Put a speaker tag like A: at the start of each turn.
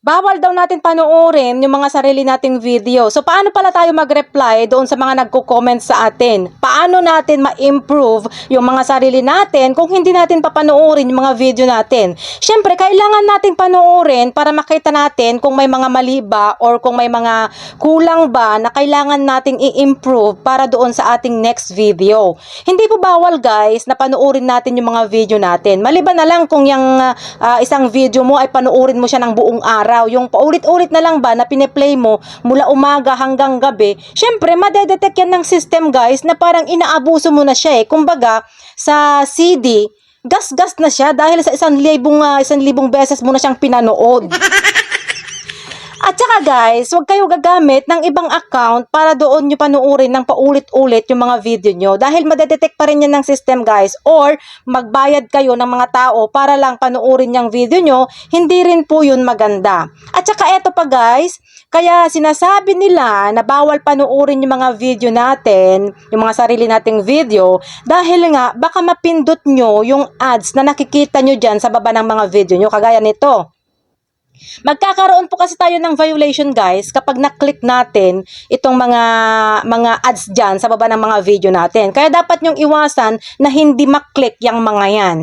A: bawal daw natin panoorin yung mga sarili nating video. So, paano pala tayo mag-reply doon sa mga nagko-comment sa atin? Paano natin ma-improve yung mga sarili natin kung hindi natin papanoorin yung mga video natin? Siyempre, kailangan nating panoorin para makita natin kung may mga mali ba or kung may mga kulang ba na kailangan nating i-improve para doon sa ating next video. Hindi po bawal guys na panoorin natin yung mga video natin. Maliban na lang kung yung ah, isang video mo ay panoorin mo siya ng buong araw. Yung paulit-ulit na lang ba na pineplay mo mula umaga hanggang gabi, syempre madedetect yan ng system guys na parang inaabuso mo na siya eh. Kumbaga, sa CD, gas-gas na siya dahil sa isang libong, ah, isang libong beses mo na siyang pinanood. At saka guys, huwag kayo gagamit ng ibang account para doon nyo panuorin ng paulit-ulit yung mga video nyo. Dahil madedetect pa rin yan ng system guys. Or magbayad kayo ng mga tao para lang panuorin yung video nyo, hindi rin po yun maganda. At saka eto pa guys, kaya sinasabi nila na bawal panuorin yung mga video natin, yung mga sarili nating video, dahil nga baka mapindot nyo yung ads na nakikita nyo dyan sa baba ng mga video nyo, kagaya nito. Magkakaroon po kasi tayo ng violation guys kapag na-click natin itong mga mga ads dyan sa baba ng mga video natin. Kaya dapat nyong iwasan na hindi maklik yung mga yan.